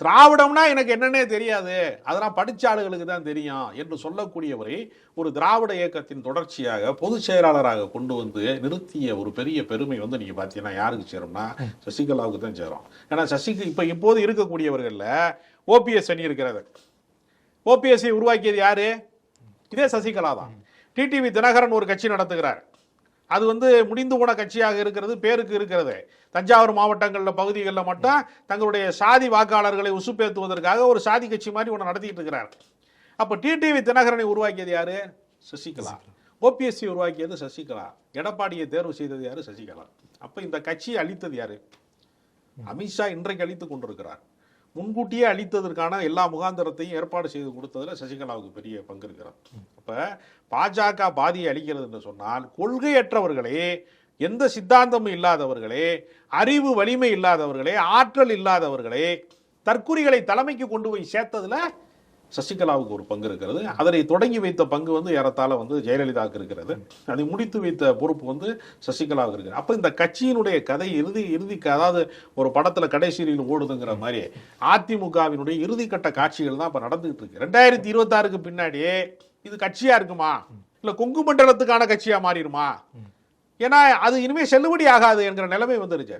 திராவிடம்னா எனக்கு என்னன்னே தெரியாது. அதெல்லாம் படித்த ஆளுகளுக்கு தான் தெரியும் என்று சொல்லக்கூடியவரை ஒரு திராவிட இயக்கத்தின் தொடர்ச்சியாக பொதுச் செயலாளராக கொண்டு வந்து நிறுத்திய ஒரு பெரிய பெருமை வந்து நீங்கள் பார்த்தீங்கன்னா யாருக்கு சேரும்னா சசிகலாவுக்கு தான் சேரும். ஏன்னா சசிக்கு இப்போ இப்போது இருக்கக்கூடியவர்களில் ஓபிஎஸ் அணி இருக்கிறது. ஓபிஎஸ்ஐ உருவாக்கியது யாரு? இதே சசிகலா தான். டிடிவி தினகரன் ஒரு கட்சி நடத்துகிறார். அது வந்து முடிந்து போன கட்சியாக இருக்கிறது பேருக்கு இருக்கிறது. தஞ்சாவூர் மாவட்டங்களில் பகுதிகளில் மட்டும் தங்களுடைய சாதி வாக்காளர்களை உசுப்பேத்துவதற்காக ஒரு சாதி கட்சி மாதிரி ஒன்று நடத்திட்டு இருக்கிறார் அப்போ டிடிவி தினகரனை உருவாக்கியது யாரு? சசிகலா. ஓபிஎஸ்சி உருவாக்கியது சசிகலா. எடப்பாடியை தேர்வு செய்தது யாரு? சசிகலா. அப்போ இந்த கட்சியை அழித்தது யாரு? அமித்ஷா இன்றைக்கு அழித்து கொண்டிருக்கிறார். முன்கூட்டியே அழித்ததற்கான எல்லா முகாந்திரத்தையும் ஏற்பாடு செய்து கொடுத்ததுல சசிகலாவுக்கு பெரிய பங்கு இருக்கிறார். அப்ப பாஜக பாதியை அளிக்கிறது என்று சொன்னால் கொள்கையற்றவர்களே எந்த சித்தாந்தமும் இல்லாதவர்களே அறிவு வலிமை இல்லாதவர்களே ஆற்றல் இல்லாதவர்களே தற்குறிகளை தலைமைக்கு கொண்டு போய் சேர்த்ததுல சசிகலாவுக்கு ஒரு பங்கு இருக்கிறது. அதனை தொடங்கி வைத்த பங்கு வந்து ஏறத்தாழ வந்து ஜெயலலிதாவுக்கு இருக்கிறது. அதை முடித்து வைத்த பொறுப்பு வந்து சசிகலாவுக்கு இருக்குது. அப்போ இந்த கட்சியினுடைய கதை இறுதி இறுதி அதாவது ஒரு படத்தில் கடைசியில் ஓடுதுங்கிற மாதிரி அதிமுகவினுடைய இறுதிக்கட்ட காட்சிகள் தான் இப்போ நடந்துகிட்டு இருக்கு. ரெண்டாயிரத்தி இருபத்தாறுக்கு பின்னாடி இது கட்சியா இருக்குமா? இல்லை கொங்கு மண்டலத்துக்கான கட்சியாக மாறிடுமா? ஏன்னா அது இனிமேல் செல்லுபடி ஆகாது என்கிற நிலைமை வந்துருச்சு.